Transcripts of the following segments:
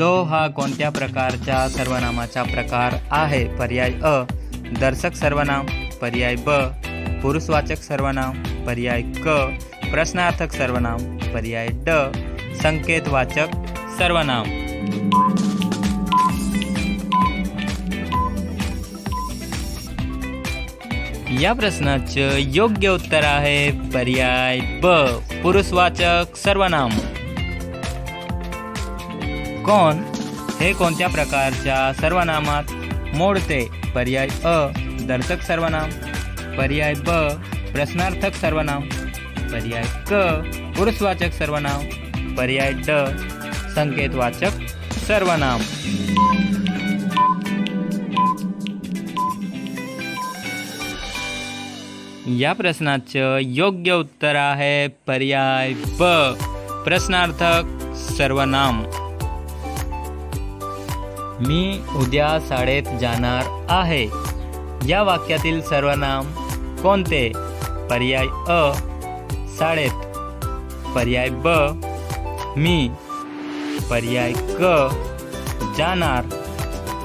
तो हा कोणत्या प्रकारच्या सर्वनामाचा प्रकार आहे? पर्याय अ दर्शक सर्वनाम. पर्याय ब पुरुषवाचक सर्वनाम. पर्याय क प्रश्नार्थक सर्वनाम. पर्याय ड संकेतवाचक सर्वनाम. या प्रश्नाचं योग्य उत्तर आहे पर्याय ब पुरुषवाचक सर्वनाम. कोण? हे कोणत्या प्रकारच्या सर्वनामात? मोडते पर्याय अ दर्शक सर्वनाम. पर्याय ब प्रश्नार्थक सर्वनाम. पर्याय क पुरुषवाचक सर्वनाम. पर्याय ड संकेतवाचक सर्वनाम. या प्रश्नाचं योग्य उत्तर आहे पर्याय ब प्रश्नार्थक सर्वनाम. मी उद्या शाळेत जाणार आहे. या वाक्यातील सर्वनाम कोणते? पर्याय अ शाळेत. पर्याय ब मी. पर्याय क जाणार.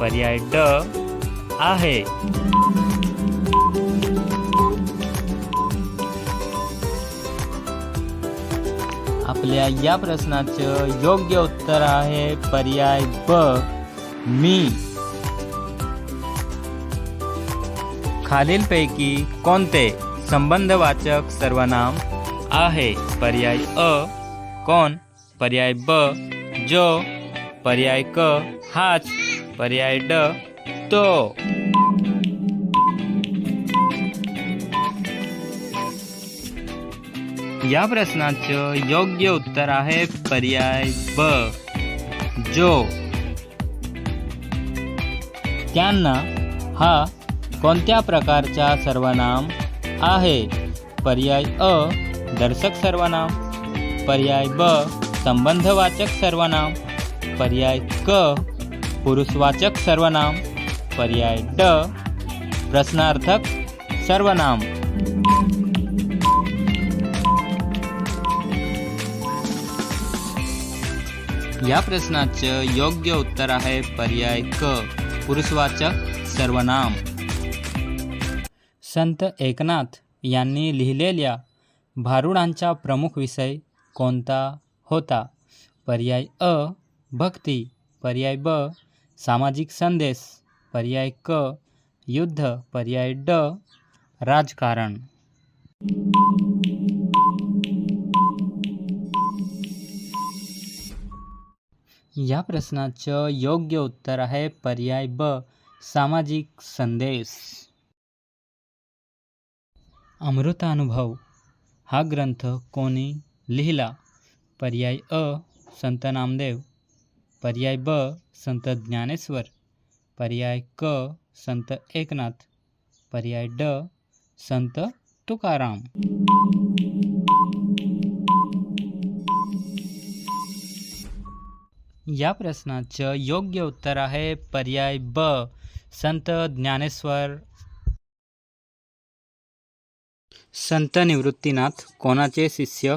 पर्याय ड आहे. आपल्या या प्रश्नाचं योग्य उत्तर आहे पर्याय ब. मी. खालीलपैकी कोणते संबंधवाचक सर्वनाम आहे? पर्याय अ. कोण? पर्याय ब. जो. पर्याय क. हाच. पर्याय ड. तो. या प्रश्नाचं योग्य उत्तर आहे पर्याय ब. जो. त्यांना हा कोणत्या प्रकारचा सर्वनाम आहे? पर्याय अ दर्शक सर्वनाम. पर्याय ब संबंधवाचक सर्वनाम. पर्याय क पुरुषवाचक सर्वनाम. पर्याय ड प्रश्नार्थक सर्वनाम. या प्रश्नाचं योग्य उत्तर आहे पर्याय क. पुरुषवाचक सर्वनाम. संत एकनाथ यांनी लिहिलेल्या भारुडांचा प्रमुख विषय कोणता होता? पर्याय अ भक्ती. पर्याय ब सामाजिक संदेश. पर्याय क युद्ध. पर्याय ड राजकारण. या प्रश्नाचं योग्य उत्तर आहे पर्याय ब सामाजिक संदेश. अमृतानुभव हा ग्रंथ कोणी लिहिला? पर्याय अ संत नामदेव. पर्याय ब संत ज्ञानेश्वर. पर्याय क संत एकनाथ. पर्याय ड संत तुकाराम. या प्रश्नाचं योग्य उत्तर आहे पर्याय ब संत ज्ञानेश्वर. संत निवृत्तीनाथ कोणाचे शिष्य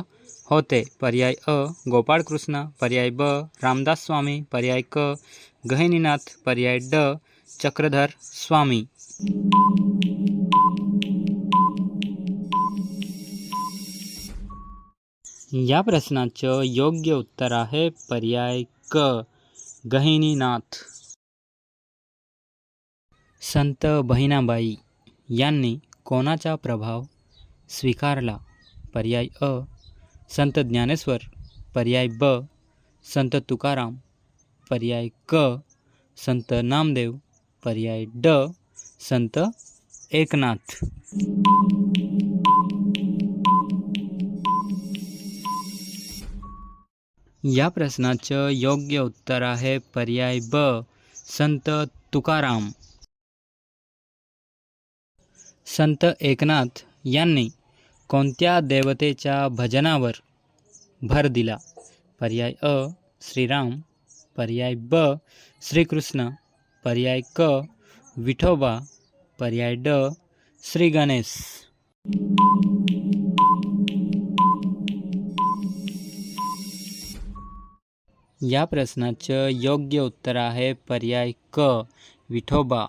होते? पर्याय अ गोपाळकृष्ण. पर्याय ब रामदास स्वामी. पर्याय क गहिनीनाथ. पर्याय ड चक्रधर स्वामी. या प्रश्नाचं योग्य उत्तर आहे पर्याय क. गहिनीनाथ. संत बहिणाबाई यांनी कोणाचा प्रभाव स्वीकारला? पर्याय अ. संत ज्ञानेश्वर. पर्याय ब. संत तुकाराम. पर्याय क. संत नामदेव. पर्याय ड. संत एकनाथ. या प्रश्नाचं योग्य उत्तर आहे पर्याय ब संत तुकाराम. संत एकनाथ यांनी कोणत्या देवतेच्या भजनावर भर दिला? पर्याय अ श्रीराम. पर्याय ब श्रीकृष्ण. पर्याय क विठोबा. पर्याय ड श्री गणेश. या प्रश्नाचं योग्य उत्तर आहे पर्याय क विठोबा.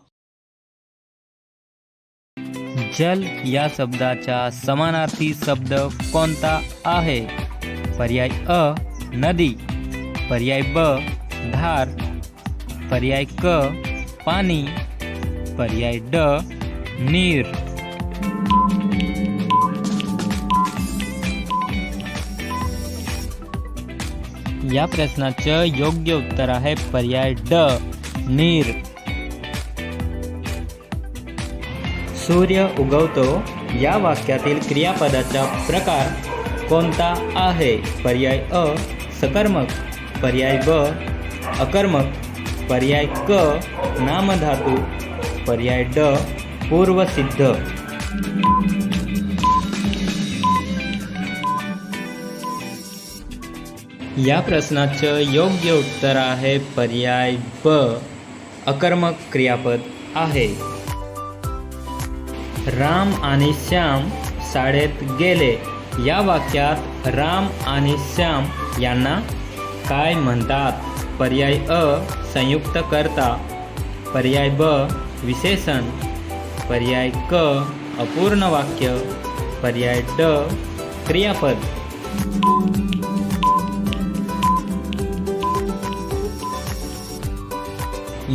जल या शब्दाचा समानार्थी शब्द कोणता आहे? पर्याय अ नदी. पर्याय ब धार. पर्याय क पाणी. पर्याय ड नीर. या प्रश्नाचं योग्य उत्तर आहे पर्याय ड नीर. सूर्य उगवतो या वाक्यातील क्रियापदाचा प्रकार कोणता आहे? पर्याय अ सकर्मक. पर्याय ब अकर्मक. पर्याय क नामधातू. पर्याय ड पूर्वसिद्ध. या प्रश्नाचं योग्य उत्तर आहे पर्याय ब. अकर्मक क्रियापद आहे. राम आणि श्याम शाळेत गेले. या वाक्यात राम आणि श्याम यांना काय म्हणतात? पर्याय अ संयुक्त करता. पर्याय ब विशेषण. पर्याय क अपूर्ण वाक्य. पर्याय ड क्रियापद.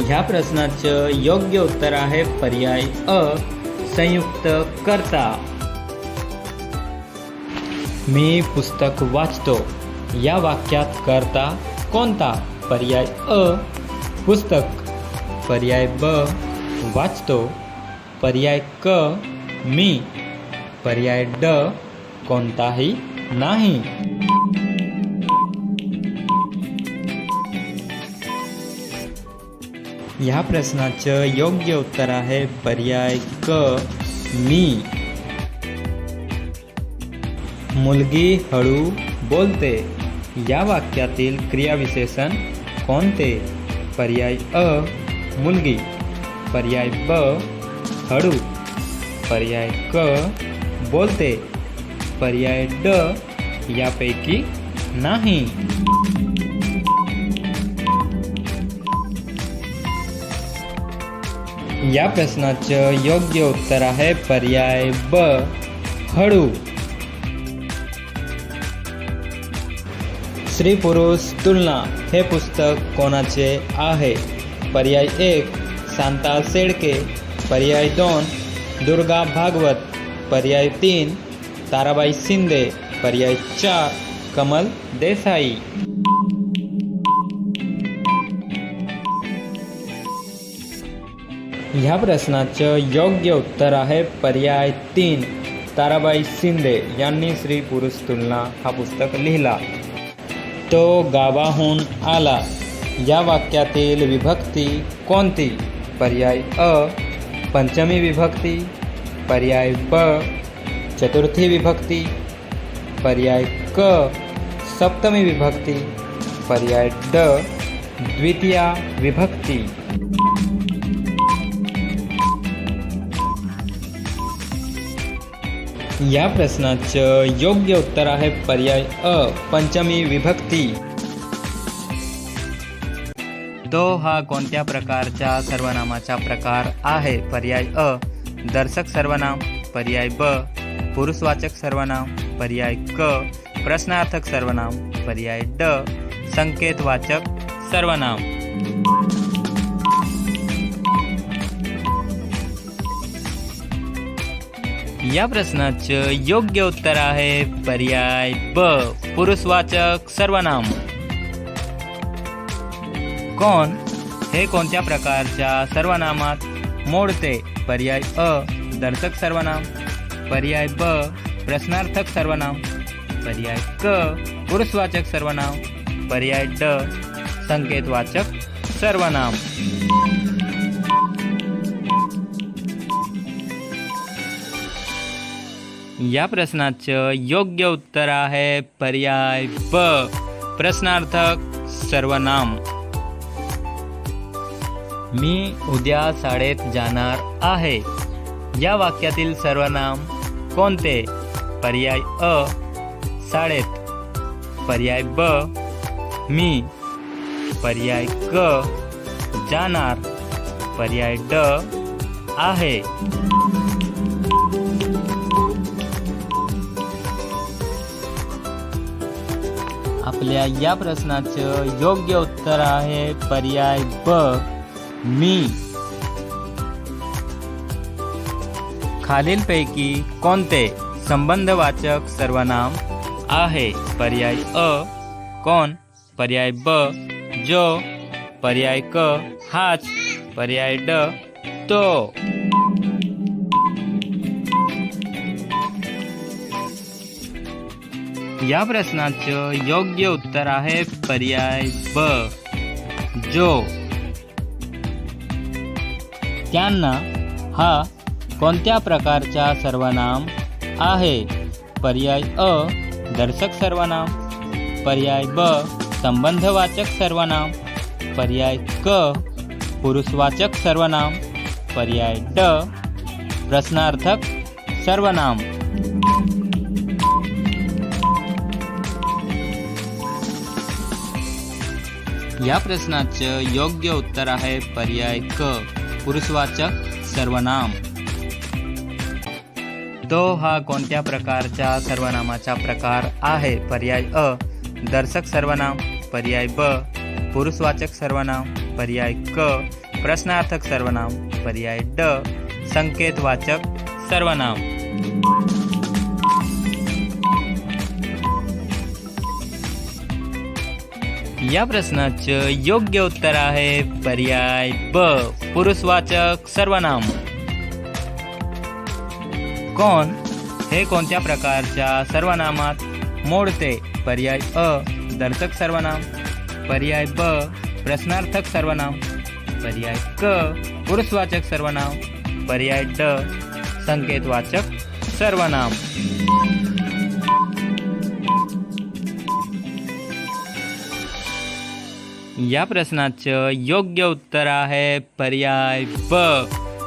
ह्या प्रश्नाचं योग्य उत्तर आहे पर्याय अ संयुक्त करता. मी पुस्तक वाचतो. या वाक्यात करता कोणता? पर्याय अ पुस्तक. पर्याय ब वाचतो. पर्याय क मी. पर्याय ड कोणताही नाही. ह्या प्रश्नाचं योग्य उत्तर आहे पर्याय क मी. मुलगी हळू बोलते. या वाक्यातील क्रियाविशेषण कोणते? पर्याय अ मुलगी. पर्याय ब हळू. पर्याय क बोलते. पर्याय ड यापैकी नाही. या प्रश्नाचं योग्य उत्तर आहे पर्याय ब हळू. स्त्री पुरुष तुलना हे पुस्तक कोणाचे आहे? पर्याय एक शांता शेडके पर्याय दोन दुर्गा भागवत. पर्याय तीन ताराबाई शिंदे. पर्याय चार कमल देसाई. ह्या प्रश्नाचं योग्य उत्तर आहे पर्याय तीन. ताराबाई शिंदे यांनी स्त्री पुरुष तुलना हा पुस्तक लिहिला. तो गावाहून आला. या वाक्यातील विभक्ती कोणती? पर्याय अ पंचमी विभक्ती. पर्याय ब चतुर्थी विभक्ती. पर्याय क सप्तमी विभक्ती. पर्याय ड द्वितीया विभक्ती. या प्रश्नाचं योग्य उत्तर आहे पर्याय अ पंचमी विभक्ती. दो हा कोणत्या प्रकारच्या सर्वनामाचा प्रकार आहे? पर्याय अ दर्शक सर्वनाम. पर्याय ब पुरुषवाचक सर्वनाम. पर्याय क प्रश्नार्थक सर्वनाम. पर्याय ड संकेतवाचक सर्वनाम. या प्रश्नाचं योग्य उत्तर आहे पर्याय ब. पुरुषवाचक सर्वनाम. कोण हे कोणत्या प्रकारच्या सर्वनामात मोडते? पर्याय अ. दर्शक सर्वनाम. पर्याय ब. प्रश्नार्थक सर्वनाम. पर्याय क. पुरुषवाचक सर्वनाम. पर्याय ड. संकेतवाचक सर्वनाम. या प्रश्नाचं योग्य उत्तर आहे पर्याय ब प्रश्नार्थक सर्वनाम. मी उद्या शाळेत जाणार आहे. या वाक्यातील सर्वनाम कोणते? पर्याय अ शाळेत. पर्याय ब मी. पर्याय क जाणार. पर्याय ड आहे. आपल्या या प्रश्नाचं योग्य उत्तर आहे पर्याय ब. मी. खालीलपैकी कोणते संबंधवाचक सर्वनाम आहे? पर्याय अ. कोण? पर्याय ब. जो? पर्याय क. हाच. पर्याय ड. तो. या प्रश्नाचं योग्य उत्तर आहे पर्याय ब जो त्यांना हा कोणत्या प्रकारचा सर्वनाम आहे? पर्याय अ दर्शक सर्वनाम. पर्याय ब संबंधवाचक सर्वनाम. पर्याय क पुरुषवाचक सर्वनाम. पर्याय ड प्रश्नार्थक सर्वनाम. या प्रश्नाचं योग्य उत्तर आहे पर्याय क. पुरुषवाचक सर्वनाम. तो हा कोणत्या प्रकारच्या सर्वनामाचा प्रकार आहे? पर्याय अ. दर्शक सर्वनाम. पर्याय ब. पुरुषवाचक सर्वनाम. पर्याय क. प्रश्नार्थक सर्वनाम. पर्याय ड. संकेतवाचक सर्वनाम. या प्रश्नाचं योग्य उत्तर आहे पर्याय ब. पुरुषवाचक सर्वनाम. कोण? हे कोणत्या प्रकारच्या सर्वनामात मोडते? पर्याय अ. दर्शक सर्वनाम. पर्याय ब. प्रश्नार्थक सर्वनाम. पर्याय क. पुरुषवाचक सर्वनाम. पर्याय ड. संकेतवाचक सर्वनाम. या प्रश्नाचं योग्य उत्तर आहे पर्याय ब.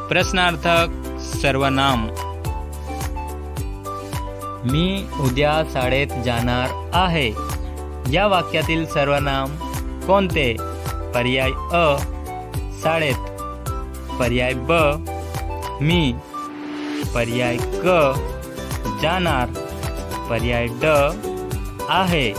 प्रश्नार्थक सर्वनाम. मी उद्या शाळेत जाणार आहे. या वाक्यातील सर्वनाम कोणते? पर्याय अ शाळेत. पर्याय ब मी. पर्याय क जाणार. पर्याय ड आहे.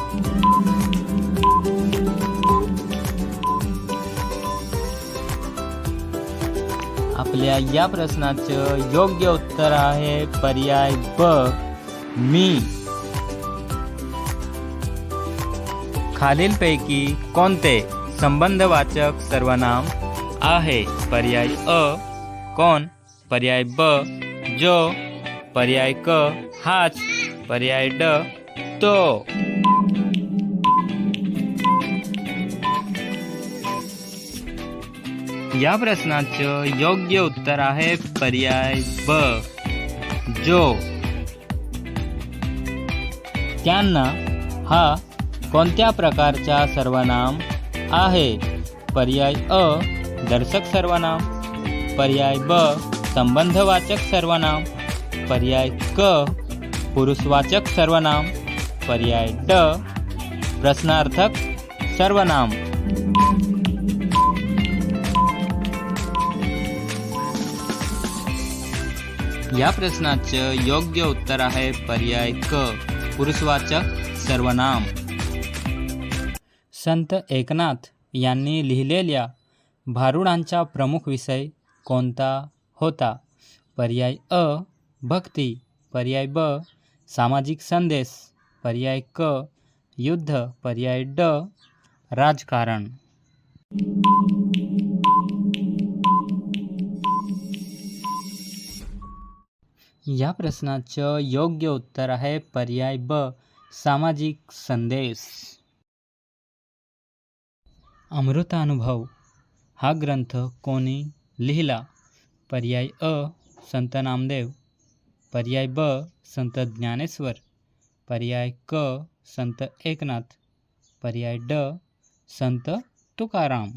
आपल्या या प्रश्नाचं योग्य उत्तर आहे पर्याय ब. मी. खालीलपैकी कोणते संबंधवाचक सर्वनाम आहे? पर्याय अ. कोण? पर्याय ब. जो. पर्याय क. हाच. पर्याय ड. तो. या प्रश्नाचं योग्य उत्तर आहे पर्याय ब. जो त्यांना हा कोणत्या प्रकारचा सर्वनाम आहे? पर्याय अ दर्शक सर्वनाम. पर्याय ब संबंधवाचक सर्वनाम. पर्याय क पुरुषवाचक सर्वनाम. पर्याय ड प्रश्नार्थक सर्वनाम. या प्रश्नाचं योग्य उत्तर आहे पर्याय क. पुरुषवाचक सर्वनाम. संत एकनाथ यांनी लिहिलेल्या भारुडांचा प्रमुख विषय कोणता होता? पर्याय अ भक्ती. पर्याय ब सामाजिक संदेश. पर्याय क युद्ध. पर्याय ड राजकारण. या प्रश्नाचं योग्य उत्तर आहे पर्याय ब सामाजिक संदेश. अमृतानुभव हा ग्रंथ कोणी लिहिला? पर्याय अ संत नामदेव. पर्याय ब संत ज्ञानेश्वर. पर्याय क संत एकनाथ. पर्याय ड संत तुकाराम.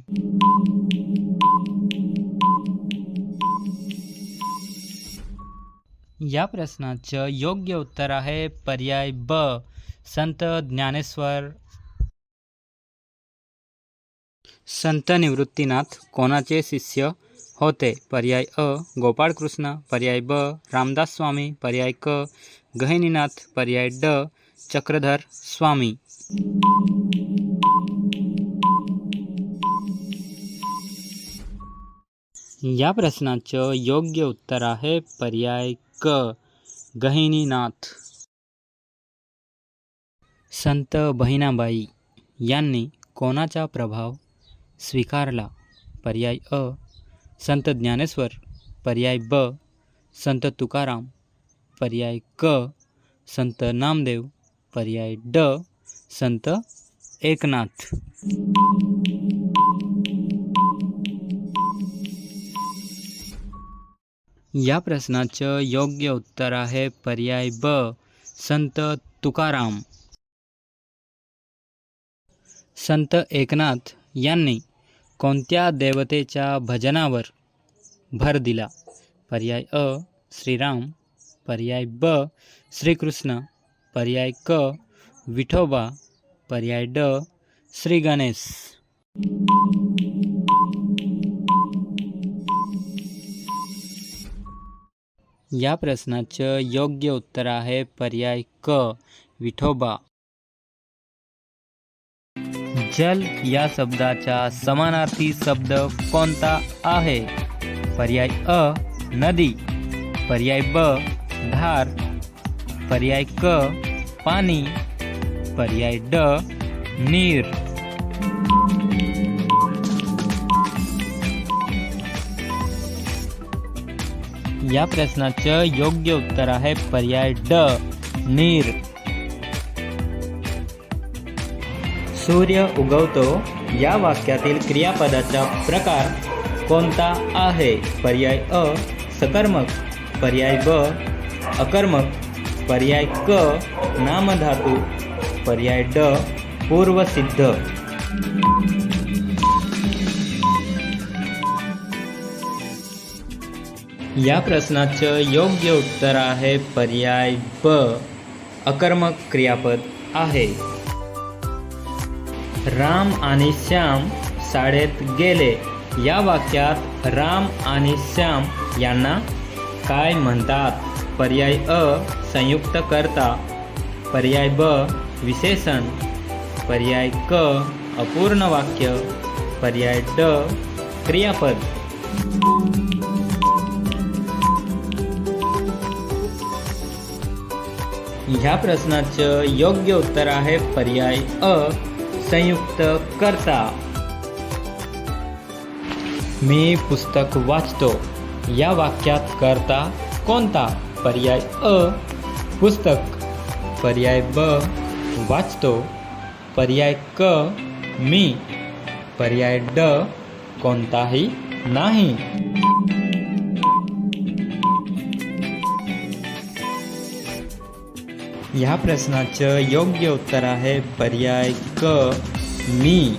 या प्रश्नाचं योग्य उत्तर आहे पर्याय ब संत ज्ञानेश्वर. संत निवृत्तीनाथ कोणाचे शिष्य होते? पर्याय अ गोपाळकृष्ण. पर्याय ब रामदास स्वामी. पर्याय क गहिनीनाथ. पर्याय ड चक्रधर स्वामी. या प्रश्नाचं योग्य उत्तर आहे पर्याय क गहिनीनाथ. संत बहिणाबाई यांनी कोणाचा प्रभाव स्वीकारला? पर्याय अ. संत ज्ञानेश्वर. पर्याय ब. संत तुकाराम. पर्याय क. संत नामदेव. पर्याय ड. संत एकनाथ. या प्रश्नाचं योग्य उत्तर आहे पर्याय ब संत तुकाराम. संत एकनाथ यांनी कोणत्या देवतेच्या भजनावर भर दिला? पर्याय अ श्रीराम. पर्याय ब श्रीकृष्ण. पर्याय क विठोबा. पर्याय ड श्री गणेश. या प्रश्नाचं योग्य उत्तर आहे पर्याय क विठोबा. जल या शब्दाचा समानार्थी शब्द कोणता आहे? पर्याय अ नदी. पर्याय ब धार. पर्याय क पाणी. पर्याय ड नीर. या प्रश्नाचं योग्य उत्तर आहे पर्याय ड नीर. सूर्य उगवतो या वाक्यातील क्रियापदाचा प्रकार कोणता आहे? पर्याय अ सकर्मक. पर्याय ब अकर्मक. पर्याय क नामधातू. पर्याय ड पूर्वसिद्ध. या प्रश्नाचं योग्य उत्तर आहे पर्याय ब. अकर्मक क्रियापद आहे. राम आणि श्याम शाळेत गेले. या वाक्यात राम आणि श्याम यांना काय म्हणतात? पर्याय अ संयुक्त करता पर्याय ब विशेषण. पर्याय क अपूर्ण वाक्य. पर्याय ड क्रियापद. ह्या प्रश्नाचं योग्य उत्तर आहे पर्याय अ संयुक्त करता. मी पुस्तक वाचतो. या वाक्यात करता कोणता? पर्याय अ पुस्तक. पर्याय ब वाचतो. पर्याय क मी. पर्याय ड कोणताही नाही. ह्या प्रश्नाचं योग्य उत्तर आहे पर्याय क मी.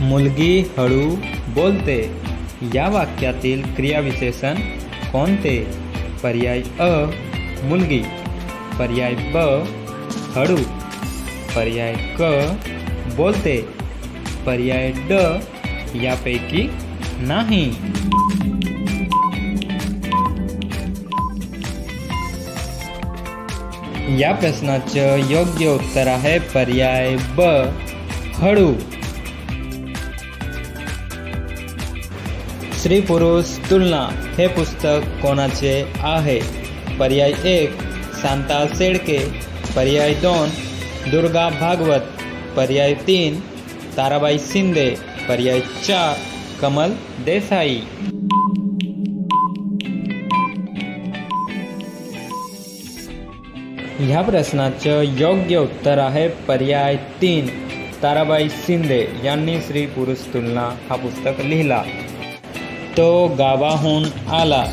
मुलगी हळू बोलते. या वाक्यातील क्रियाविशेषण कोणते? पर्याय अ मुलगी. पर्याय ब हळू. पर्याय क बोलते. पर्याय ड यापैकी नाही. या प्रश्नाचं योग्य उत्तर आहे पर्याय ब हळू. स्त्री पुरुष तुलना हे पुस्तक कोणाचे आहे? पर्याय एक शांता शेळके. पर्याय दोन दुर्गा भागवत. पर्याय तीन ताराबाई शिंदे. पर्याय चार कमल देसाई. ह्या प्रश्नाचं योग्य उत्तर आहे पर्याय तीन. ताराबाई शिंदे यांनी स्त्री पुरुष तुलना हा पुस्तक लिहिला. तो गावाहून आला.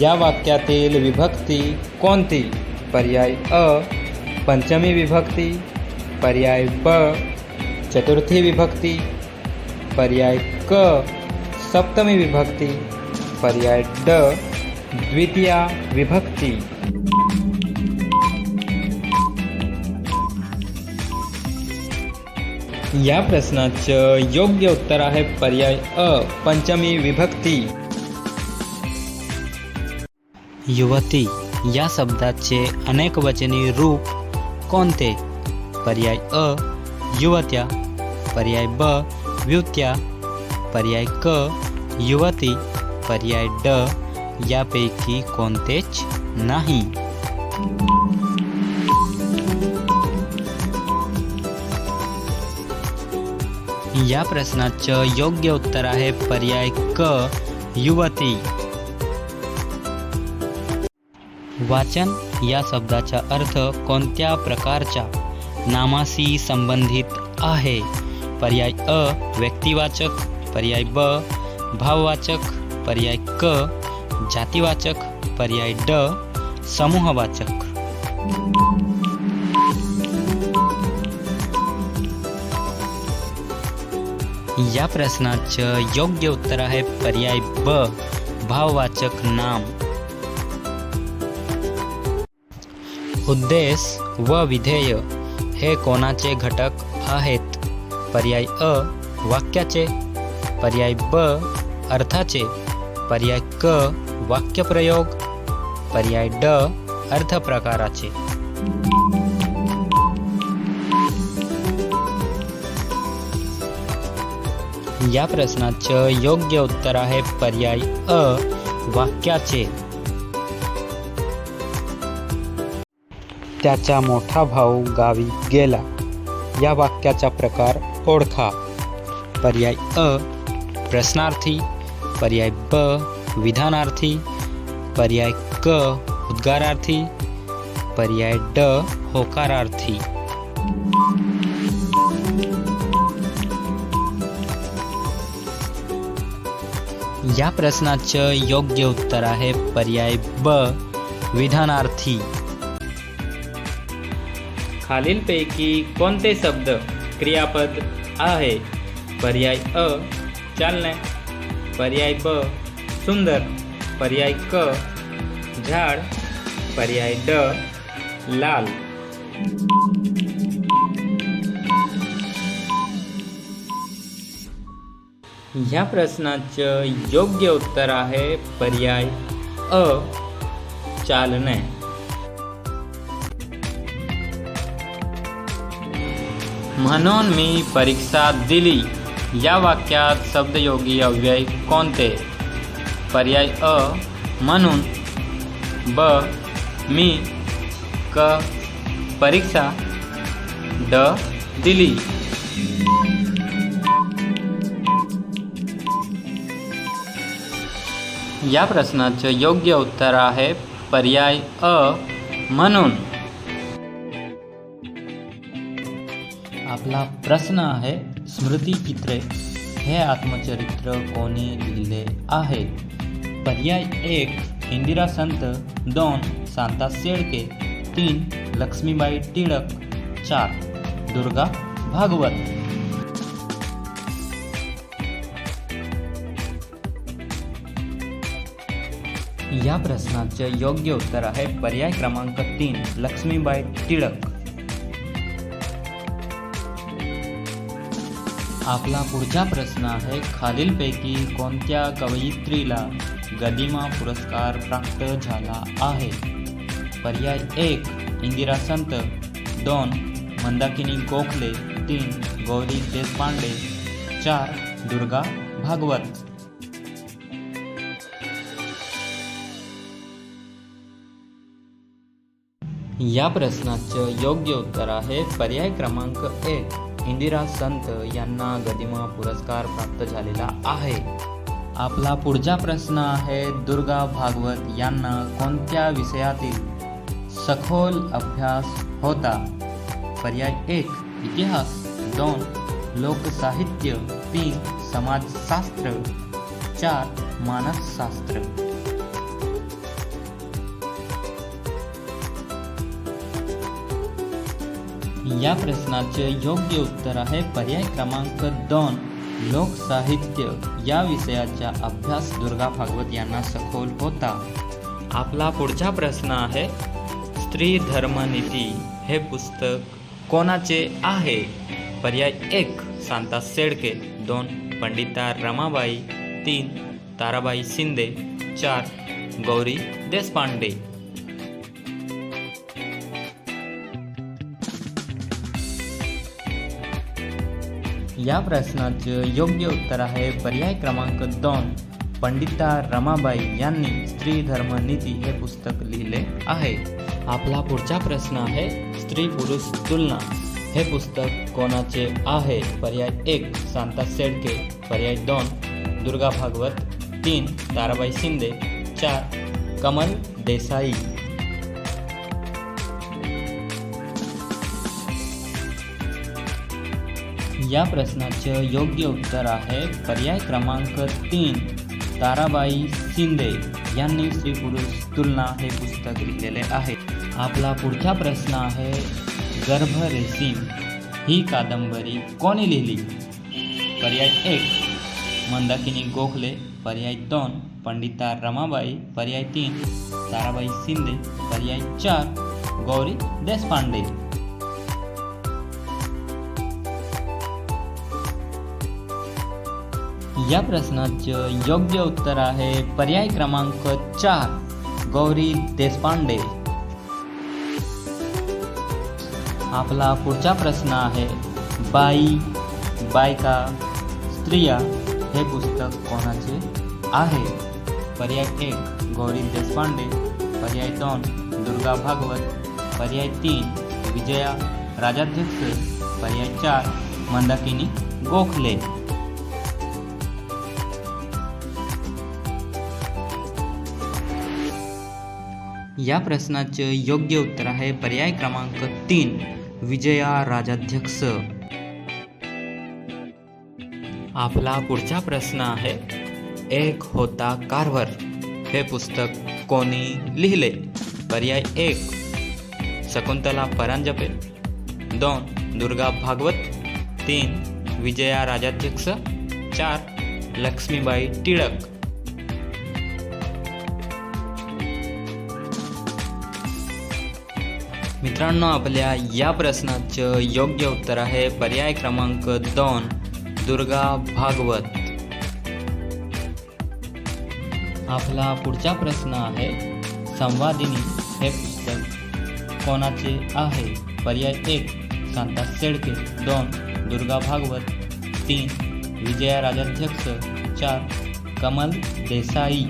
या वाक्यातील विभक्ती कोणती? पर्याय अ पंचमी विभक्ती. पर्याय ब चतुर्थी विभक्ती. पर्याय क सप्तमी विभक्ती. पर्याय ड द्वितीया विभक्ती. या प्रश्नाचं योग्य उत्तर आहे पर्याय अ पंचमी विभक्ती. युवती या शब्दाचे अनेक वचनी रूप कोणते? पर्याय अ युवत्या. पर्याय ब व्युत्या. पर्याय क युवती. पर्याय ड यापैकी कोणतेच नाही. या प्रश्नाचं योग्य उत्तर आहे पर्याय क युवती. वाचन या शब्दाचा अर्थ कोणत्या प्रकारच्या? नामाशी संबंधित आहे. पर्याय अ व्यक्तिवाचक. पर्याय ब भाववाचक. पर्याय क जातीवाचक. पर्याय ड समूहवाचक. या प्रश्नाचं योग्य उत्तर आहे पर्याय ब भाववाचक नाम. उद्देश व विधेय हे कोणाचे घटक आहेत? पर्याय अ वाक्याचे. पर्याय ब अर्थाचे. पर्याय क वाक्यप्रयोग. पर्याय ड अर्थप्रकाराचे. या प्रश्नाचं योग्य उत्तर आहे पर्याय अ वाक्याचे. त्याचा मोठा भाऊ गावी गेला. या वाक्याचा प्रकार ओळखा. पर्याय अ प्रश्नार्थी. पर्याय ब विधानार्थी. पर्याय क उद्गारार्थी. पर्याय ड होकारार्थी. या प्रश्नाचं योग्य उत्तर आहे पर्याय ब विधानार्थी. खालीलपैकी कोणते शब्द क्रियापद आहे? पर्याय अ चालणे. पर्याय ब सुंदर. पर्याय क झाड. पर्याय ड लाल. ह्या प्रश्नाचं योग्य उत्तर आहे पर्याय अ चालणे म्हणून मी परीक्षा दिली. या वाक्यात शब्दयोगी अव्यय कोणते? पर्याय अ म्हणून. ब मी क परीक्षा ड दिली. या प्रश्नाचं योग्य उत्तर आहे पर्याय अ म्हणून. आपला प्रश्न आहे स्मृती चित्रे हे आत्मचरित्र कोणी लिहिले आहे? पर्याय एक इंदिरा संत दोन शांता शेळके तीन लक्ष्मीबाई टिळक चार दुर्गा भागवत. या प्रश्नाचे योग्य उत्तर आहे पर्याय क्रमांक तीन लक्ष्मीबाई टिळक. आपला पुढचा प्रश्न आहे खालीलपैकी कोणत्या कवयित्रीला गदिमा पुरस्कार प्राप्त झाला आहे? पर्याय एक इंदिरा संत दोन मंदाकिनी गोखले तीन गौरी देशपांडे चार दुर्गा भागवत. या प्रश्नाचं योग्य उत्तर आहे पर्याय क्रमांक एक. इंदिरा संत यांना गदिमा पुरस्कार प्राप्त झालेला आहे. आपला पुढचा प्रश्न आहे दुर्गा भागवत यांना कोणत्या विषयातील सखोल अभ्यास होता? पर्याय एक इतिहास. दोन लोकसाहित्य. तीन समाजशास्त्र. चार मानसशास्त्र. या प्रश्नाचे योग्य उत्तर आहे पर्याय क्रमांक दोन लोकसाहित्य या विषयाचा अभ्यास दुर्गा भागवत यांना सखोल होता. आपला पुढचा प्रश्न आहे स्त्री धर्मनीती हे पुस्तक कोणाचे आहे? पर्याय एक शांता शेडके दोन पंडिता रमाबाई. तीन ताराबाई शिंदे. चार गौरी देशपांडे. या प्रश्नाचं योग्य उत्तर आहे पर्याय क्रमांक दोन पंडिता रमाबाई यांनी स्त्री धर्म नीती हे पुस्तक लिहिले आहे. आपला पुढचा प्रश्न आहे स्त्री पुरुष तुलना. हे पुस्तक कोणाचे आहे? पर्याय एक शांता शेडके पर्याय दोन दुर्गा भागवत. तीन ताराबाई शिंदे. चार कमल देसाई. या प्रश्नाचं योग्य उत्तर आहे पर्याय क्रमांक तीन. ताराबाई शिंदे यांनी स्त्री पुरुष तुलना हे पुस्तक लिहिलेले आहे. आपला पुढचा प्रश्न आहे गर्भ रेसिम ही कादंबरी कोणी लिहिली? पर्याय एक मंदाकिनी गोखले. पर्याय दोन पंडिता रमाबाई. पर्याय तीन ताराबाई शिंदे. पर्याय चार गौरी देशपांडे. या प्रश्नाचं योग्य उत्तर आहे पर्याय क्रमांक चार गौरी देशपांडे. आपला पुढचा प्रश्न आहे बाई बायका स्त्रिया हे पुस्तक कोणाचे आहे? पर्याय एक गौरी देशपांडे. पर्याय दोन दुर्गा भागवत. पर्याय तीन विजया राजाध्यक्ष. पर्याय चार मंदाकिनी गोखले. या प्रश्नाचे योग्य उत्तर आहे पर्याय क्रमांक तीन विजया राजाध्यक्ष. आपला पुढचा प्रश्न आहे एक होता कारवर हे पुस्तक कोणी लिहिले? पर्याय एक शकुंतला परांजपे. दोन दुर्गा भागवत. तीन विजया राजाध्यक्ष. चार लक्ष्मीबाई टिळक. मित्रांनो आपल्या या प्रश्नाचं योग्य उत्तर आहे पर्याय क्रमांक दोन दुर्गा भागवत. आपला पुढचा प्रश्न आहे संवादिनी हे पुस्तक कोणाचे आहे? पर्याय एक शांता शेडके दोन दुर्गा भागवत. तीन विजया राजाध्यक्ष चार कमल देसाई.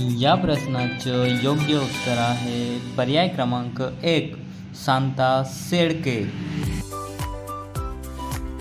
या प्रश्नाचं योग्य उत्तर आहे पर्याय क्रमांक एक सांता सेडके.